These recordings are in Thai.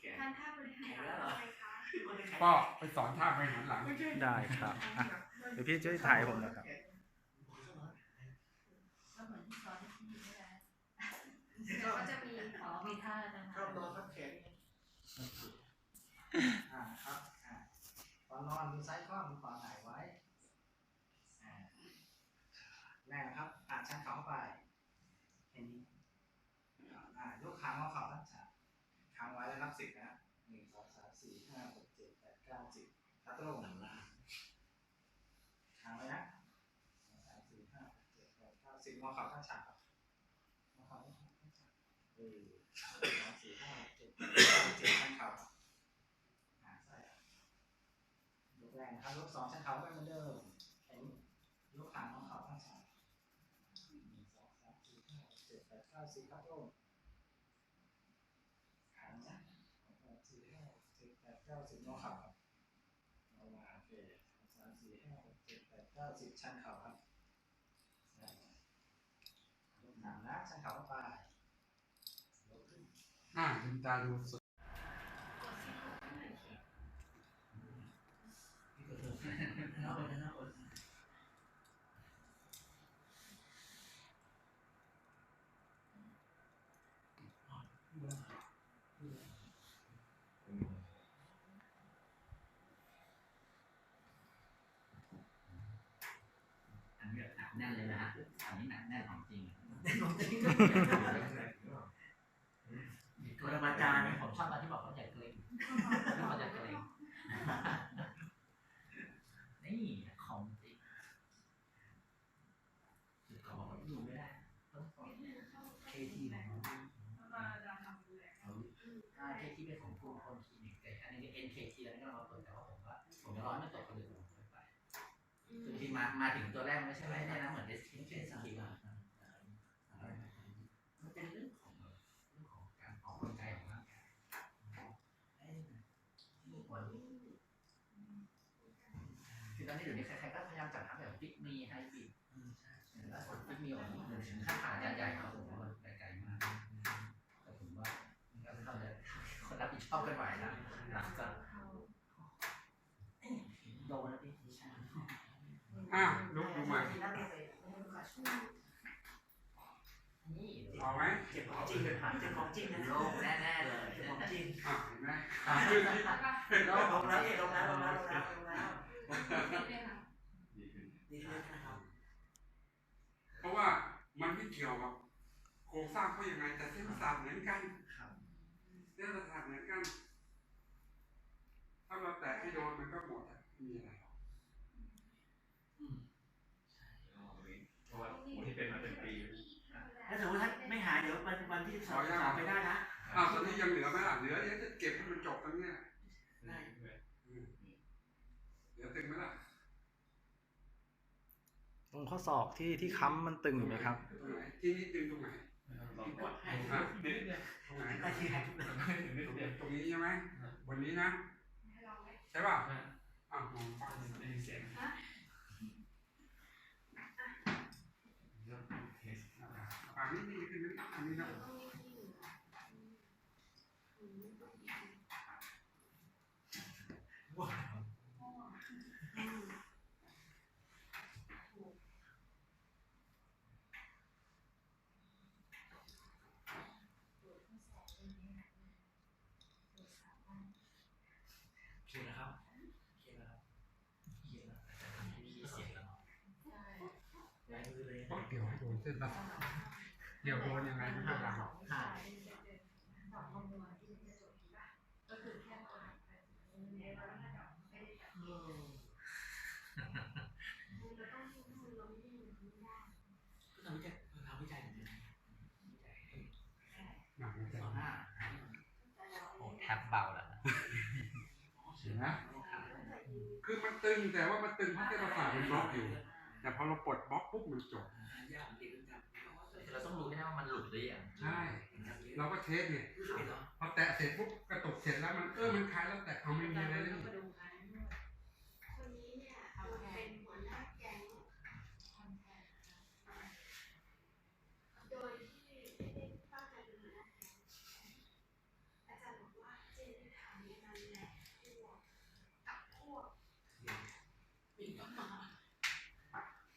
แขนทานท่าบริหารหลังไหมคะก็ไปสอนท่าไปหันหลัง ได้ครับอะเดี๋ยวพี่ช่วยถ่ายผมนะครับ ก็เหมือนที่สอนที่นี่นี่แหละแล้วก็จะมีขอมีท่านะชอคะบนอนพับแขนอ่าครับอ่าตอนนอนมือซ้ายคว่ำมือขวาหงายไว้อ่าแรงนะครับอ่าชันเข่าเข้าไปแค่นี้อ่ายกขาเอาเข่า สิบนะหนึ่งสองสามสี่ห้าหกเจ็ดแปดเก้าสิบทับตรงหลังล่างค้างไว้นะสองสามสี่ห้าหกเจ็ดแปดเก้าสิบงอเข่าทั้งฉากครับงอเข่าทั้งฉากเออสองสี่ห้าหกเจ็ดแปดเก้าสิบชันเข่าอ่าใช่ยกแรงนะครับยกสองชันเข่าก็เหมือนเดิมแข็งยกขาของเข่าข้างซ้ายหนึ่งสองสามสี่ห้าหกเจ็ดแปดเก้าสิบครับลงขาจ้ะสองสามสี่ห้าหกเจ็ดแปดเก้า สิบงอเข่าครับเอามาโอเคสองสามสี่ห้าหกเจ็ดแปดเก้าสิบชันเข่าครับใช่ยกขานะชันเข่าเข้าไปยกขึ้นอ่าลืมตาดูสดอันนี้หนัก แน่นเลยนะฮะอันนี้หนักแน่นของจริงปรมาจารย์ผมชอบตอนที่บอกเขาอย่าเกรงที่เขาอย่าเกรงนี่ของจริงเขาบอกว่าอยู่ไม่ได้ต้องเคทีนะอ่าเคทีเป็นของผู้คนคลินิกแต่อันนี้ NKT แล้วนี่ก็เราเปิดแต่ว่าผมว่าผมจะร้อนไม่ตกคนอื่นผมไป คือที่ มามาถึงตัวแรกไม่ใช่ไหมเนี่ยนะเหมือนเดสตินเป็นสกิลอะมันเป็นเรื่องของเรื่องของการออกกำลังกายของร่างกายคือตอนนี้เดี๋ยวนี้ใครๆก็พยายามจัดทำแบบฟิกมีไฮฟิตแล้วฟิกมีออกมาถึงขั้นขาใหญ่ๆครับผมว่ามันไกลๆมากแต่ผมว่ามันก็ต้องจะคนรับผิดชอบกันใหม่นะหลังจากโดนแล้วพี่ใช่ อ่าลุกดูใหม่นี่เอาไหมเจ็บของจริงผ่านเจ็บของจริงนะโลกแน่ๆเลยเจ็บของจริงอ่าเห็นไหมโลกลงแล้วลงแล้วลงแล้วลงแล้วลงแล้วนี่ค่ะดีขึ้นนะครับเพราะว่ามันไม่เกี่ยวกับโครงสร้างเขายังไงแต่เส้นประสาทเหมือนกันครับเส้นประสาทเหมือนกัน ถ้าเราแตะที่โดนมันก็หมดอะไม่มีอะไรหรอก เพราะว่าผมที่เป็นมาเป็นปี ถ้าสมมติถ้าไม่หายเดี๋ยววันวันที่สองสองไปได้นะ อ้าวตอนนี้ยัง เหลือไหมล่ะเหลือเดี๋ยวจะเก็บให้มันจบตรงเนี้ยได้อืมเหลือตึงไหมล่ะตรงข้อศอกที่ที่ค้ำมันตึงอยู่ไหมครับตรงไหนที่นี่ตึงตรงไหนลองกดให้อะนิดเดียวตรงไหนได้ที่ไหนทุกเรื่องนิดเดียวตรงนี้ใช่ไหมบนนี้นะให้ลองไหมใช่ป่ะอะมองฟังได้ยินเสียง ฟังนี่นี่ขึ้นนี่อันนี้นะ ต้องนิ่ง เคลียร์นะครับเคลียร์นะครับเคลียร์แล้วมีเสียงแล้วแอเลยต้องเกี่ยวโดนเส้นประสาทเกี่ยวโดนยังไงนะก็คือแค่ตัวในเราไม่ได้ไม่ได้จับเราต้องนิ่งๆเราไม่ได้ไม่ได้ก็ทำวิจัยทำวิจัยอยหนักมันจะสองหน้าโอ้แทบเบาแล้วเห็นไหมคือมันตึงแต่ว่ามันตึงเพราะเส้นประสาทมันบล็อกอยู่ แต่พอเราปลดบล็อกปุ๊บมันจบเราต้องรู้แน่ว่ามันหลุดหรือยังใช่เราก็เทสเนี่ยพอแตะเสร็จปุ๊บกระตุกเสร็จแล้วมันเออมันคลายแล้วแต่เอาไม่มีอะไรเลย คนนี้เนี่ยเป็นหัวหน้าแก๊งคอนแทคโดยที่ไม่ได้ตั้งใจเป็นหัวหน้าแก๊งอาจารย์บอกว่าเจน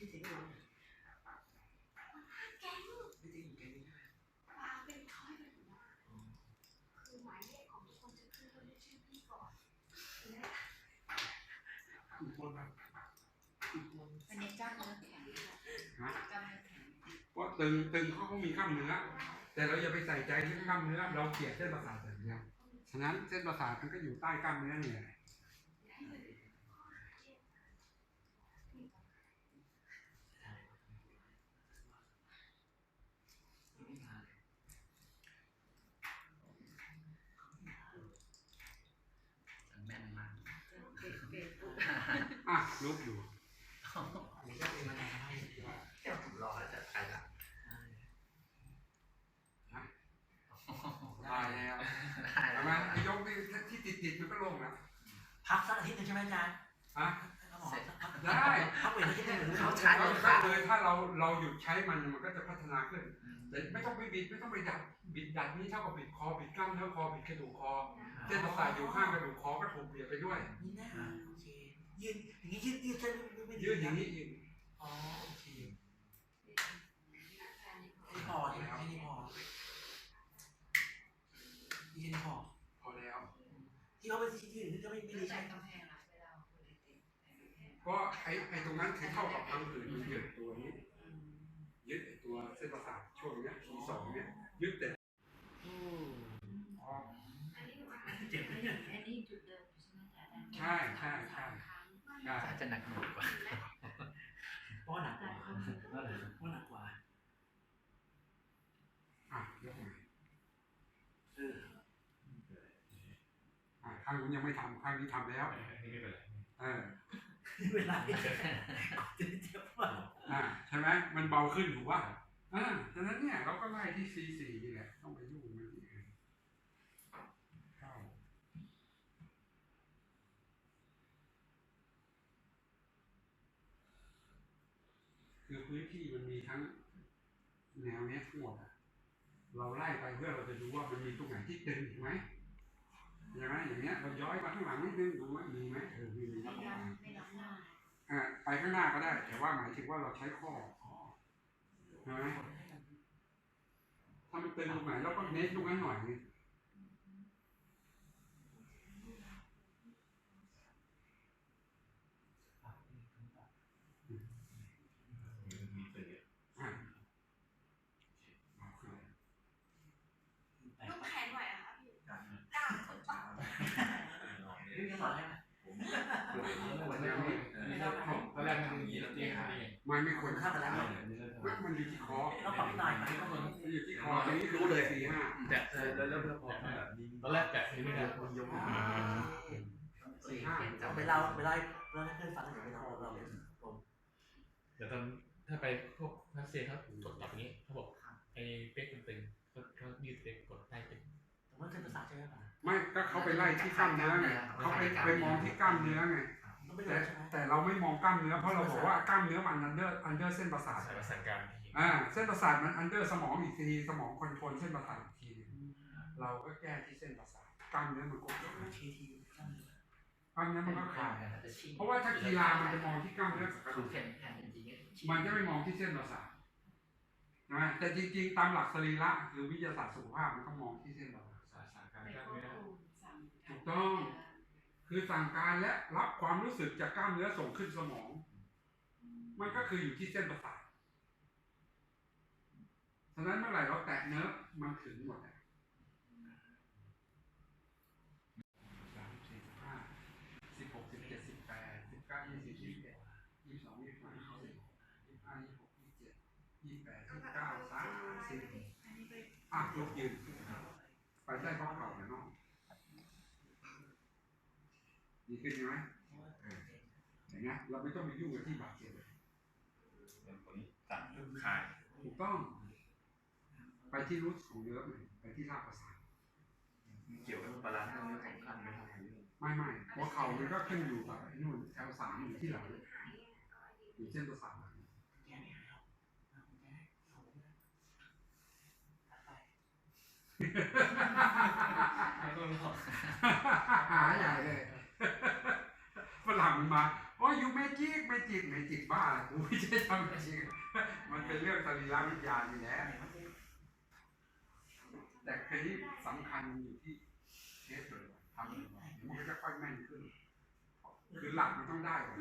ที่จริงเรา แก๊ง ที่จริงอยู่แค่นี้ วางเป็นช้อยแบบนี้คือหมายเลขของทุกคนจะขึ้นต้นด้วยชื่อพี่ก่อนและ อีกคนแบบอีกคน อันนี้จ้างเนื้อแข็งค่ะจ้างเนื้อแข็ง เพราะ ตึงตึงเขาก็มีกล้ามเนื้อแต่เราอย่าไปใส่ใจที่กล้ามเนื้อเราเกลียดเส้นประสาทอย่างเดียวฉะนั้นเส้นประสาทมันก็อยู่ใต้กล้ามเนื้อนี่แหละไม่มาเลยแม่นมากอะลุกอยู่ อันนี้ก็เป็นมานานแล้ว แค่ผมรอแล้วจะไปละ ตายแล้ว ได้ ใช่ไหมไอ้ยกนี่ที่ติดติดๆมันก็ลงแล้ว พักสักอาทิตย์หนึงใช่ ไหมอาจารย์อะเสร็จได้พักเวทอาทิตย์หนึงหรือเขาเขาใช้เราเลยก็ค่ะเลยถ้าเราเราหยุดใช้มันมันก็จะพัฒนาขึ้นแต่ไม่ต้องไปบิดไม่ต้องไปดัดบิดดัดนี่เท่ากับบิดคอบิดกล้ามเนื้อคอบิดกระดูกคอเส้นประสาทอยู่ข้างกระดูกคอก็ถูกเบียดไปด้วยนี่แน่โอเคยืนอย่างนี้ยืดยืดเส้นไม่ไม่ยืดอย่างนี้อีกอ๋อโอเคนี่พอใช่ไหมแค่นี้พอนี่แค่นี้พอพอแล้วที่เขาไปที่ยืนนี่ก็ไม่ไม่ดีใช่ อ้ไอ้ตรงนั้นคือเท่ากับทางอื่นมันยึดตัวนี้ ยึดตัวเส้นประสาทช่วงเนี้ยทีสองเนี้ยยึดแต่อ๋ออันนี้เจ็บไหมเนี่ยอันนี้จุดเดิมใช่ไหมอาจารย์ใช่ใช่ใช่ใช่จะหนักหน่วงกว่าเพราะหนักกว่าเพราะหนักกว่าอะยกมาเอออะข้างนู้นยังไม่ทำข้างนี้ทำแล้วนี่ไม่เป็นไร เวลาเจ็บเจ็บว่าอ่าใช่ไหมมันเบาขึ้นถูกป่ะอ่าฉะนั้นเนี่ยเราก็ไล่ที่ C4 นี่แหละต้องไปยุ่งมันอีกเข้าคือพื้นที่มันมีทั้งแนวเนี้ยทั้งหมดอะเราไล่ไปเพื่อเราจะดูว่ามันมีตรงไหนที่ตึงอีกไหมใช่ไหมอย่างเงี้ยเราย้อยมาข้างหลังนิดนึงดูว่ามีไหมเออมีมี ไม่ตรงหน้าอ่าไปข้างหน้าก็ได้ แต่ว่าหมายถึงว่าเราใช้ข้อใช่ไหมถ้ามันตึงตรงไหนเราก็เน้นตรงนั้นหน่อยนึงอ่าเอาขึ้น ลูกแขนไหวอะคะพี่ นี่จะสอนได้ไหม วันนี้ไม่ต้องตอนแรกมันอย่างนี้แล้วเตี้ยขานี่มันไม่ควรข้ามไปแล้วมันมันอยู่ที่คอต้องปรับหน่อยไหมต้องเหมือนมันอยู่ที่คออันนี้รู้เลยสี่ห้าแต่แล้วแล้วพอตอนแรกแกะนี่ไม่ได้คนยกสี่ห้าเอาไปเล่าไปเล่าเราให้เพื่อนฟังเดี๋ยวไปเล่าเราเลยผมเดี๋ยวตอนถ้าไปพวกพัสเซียเขากดแบบนี้เขาบอกไอ้เป๊กมันตึงเขาเขายืดเป๊กกดได้ ตึงแต่ว่าเส้นประสาทใช่ไหมป่ะไม่ก็เขาไปไล่ที่กล้ามเนื้อไงเขาไปไปมองที่กล้ามเนื้อไงต้องไปแต่ดูใช่ไหมแต่เราไม่มองกล้ามเนื้อเพราะเราบอกว่ากล้ามเนื้อมันอันเดอร์อันเดอร์เส้นประสาทใส่มาสั่งการทีอ่าเส้นประสาทมันอันเดอร์สมองอีกทีสมองคอนโทรลเส้นประสาทอีกทีหนึ่งเราก็แก้ที่เส้นประสาทกล้ามเนื้อมันก็ขาดทีทีข้ามเลยกล้ามเนื้อมันก็ขาดจะชิ่งเพราะว่าถ้ากีฬามันจะมองที่กล้ามเนื้อกับกระดูดูกแผ่นแผ่นจริงๆมันจะไม่มองที่เส้นประสาทนะแต่จริงๆ ตามหลักสรีระหรือวิทยาศาสตร์สุขภาพมันก็มองที่เส้นประสาทสั่ง กล้ามเนื้อถูกต้อง คือสั่งการและรับความรู้สึกจากกล้ามเนื้อส่งขึ้นสมอง มันก็คืออยู่ที่เส้นประสาทฉะนั้นเมื่อไหร่เราแตะเนื้อมันถึงหมดอะสามสี่สิบห้าสิบหกสิบเจ็ดสิบแปดสิบเก้ายี่สิบยี่สิบเอ็ดยี่สิบสองยี่สิบสามยี่สิบสี่ยี่สิบห้ายี่สิบหกยี่สิบเจ็ดยี่สิบแปดยี่สิบเก้าสามสิบอะยกยืน ไปใต้ข้อเข่าหน่อยเนาะดีขึ้นใช่ไหมเห็นไหมเราไม่ต้องไปยุ่งกับที่บาดเจ็บเลยสั่งขายถูกต้อง ไปที่รูทของเนื้อเลยไปที่รากประสาทเกี่ยวกับบาลานซ์เรื่องสำคัญไหมครับไม่ไม่หัวเข่ามันก็ขึ้นอยู่กับไอ้นู่นแถวสามอยู่ที่หลังอยู่เส้นประสาทหลัง แกไม่หายหรอกแกเอาไป หาใหญ่เลยฝรั่งมันมาโอ้ยยูเมจิกเมไม่จิตไม่จิตบ้ากูไม่ใช่ทำจริงมันเป็นเรื่องสรีรวิญญาณอยู่แล้วแต่คนี้สำคัญอยู่ที่เทสเลยทำมันก็จะค่อยแม่นขึ้น คือหลักมันต้องได้ก่อน